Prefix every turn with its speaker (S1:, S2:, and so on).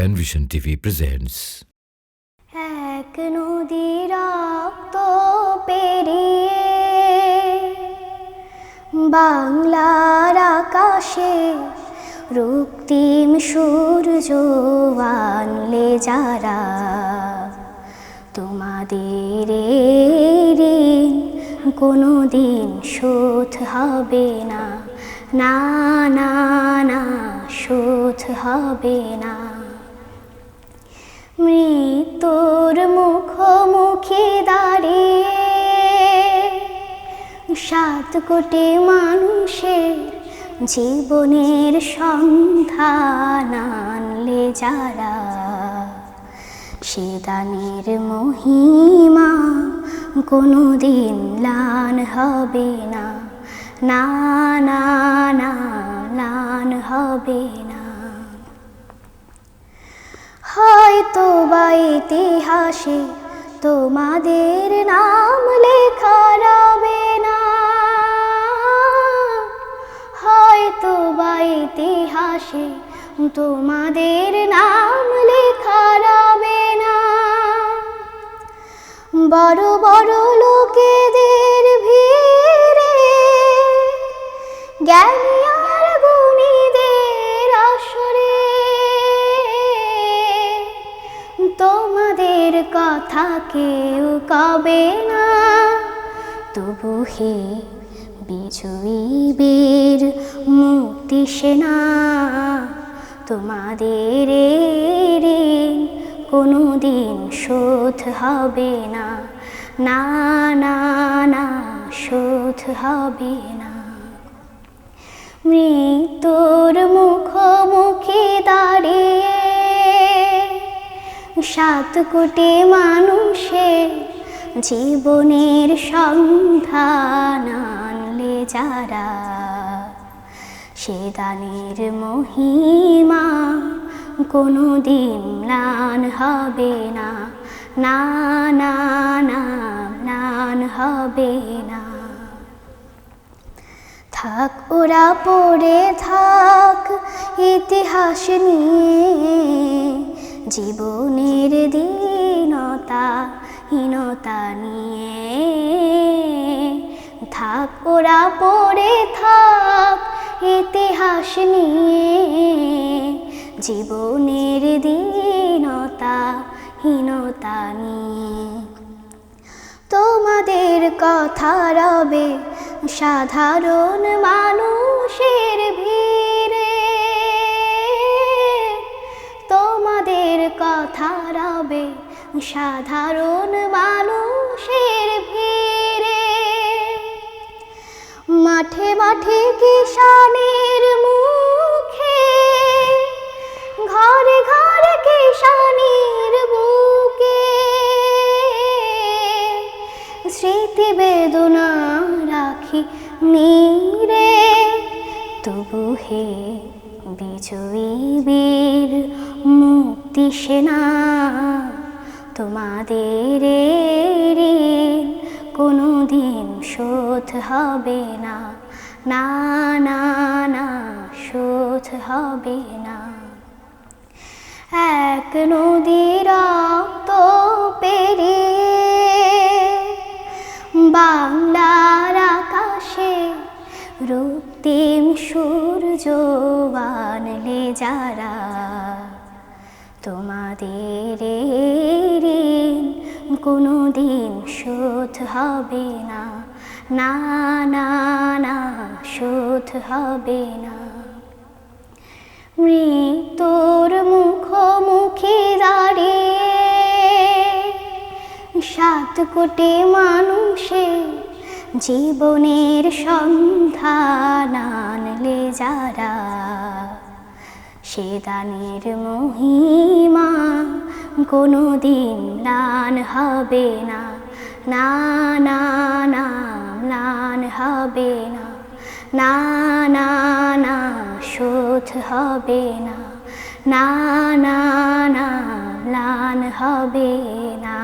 S1: Panvision TV presents
S2: এক নদী রক্ত পেরিয়ে বাংলার আকাশে রক্তিম সূর্য আনলে যারা তোমাদের ঋণ কোনো দিন শোধ হবে না না না না, শোধ হবে না। মৃত্যুর মুখোমুখি দাঁড়িয়ে সাত কোটি মানুষের জীবনের সন্ধান আনলে যারা সে দানের মহিমা কোনো দিন লান হবে না। না না ইতিহাসে তোমাদের নাম লেখা রবে না। হয়তো বা ইতিহাসে তোমাদের নাম লেখা রবে না। বড় বড় লোকেদের তোমাদের কথা কেউ কবে না। তবু হে বিজয়ী মুক্তি সেনা, তোমাদের ঋণ কোনো দিন শোধ হবে না। না না না, শোধ হবে না। মৃত্যুর মুখোমুখি সাত কোটি মানুষের জীবনের সন্ধান আনলে যারা, সে দানের মহিমা কোনো দিন ম্লান হবে না না না না, ম্লান হবে না। থাক ওরা পড়ে থাক, ইতিহাস নিয়ে জীবনের দীনতা, হীনতা নিয়ে থাক, ওরা পড়ে থাক, ইতিহাস নিয়ে। জীবনের দীনতা, হীনতা নিয়ে। তোমাদের কথা রবে সাধারণ মানুষের ভিড়ে। সাধারণ মানুষের ভিড়ে। মাঠে মাঠে কিষানের মুখে, ঘরে ঘরে কিষানের বুকে। স্মৃতি বেদনা রাখি নীরে, তবু হে বিজয়ী বীর মুক্তি সেনা। তোমাদের কোনো দিন শোধ হবে না। না না না, শোধ হবে না। এক নদী রক্ত পেরিয়ে যারা তোমাদের ঋণ কোনো দিন শোধ হবে না না না না, শোধ হবে না। মৃত্যুর মুখোমুখি দাঁড়িয়ে সাত কোটি মানুষের জীবনের সন্ধান আনলে যারা সে দানের মহিমা কোনো দিন লান হবে না। না না না লান হবে না। না না না, শোধ হবে না। না না না লান হবে না।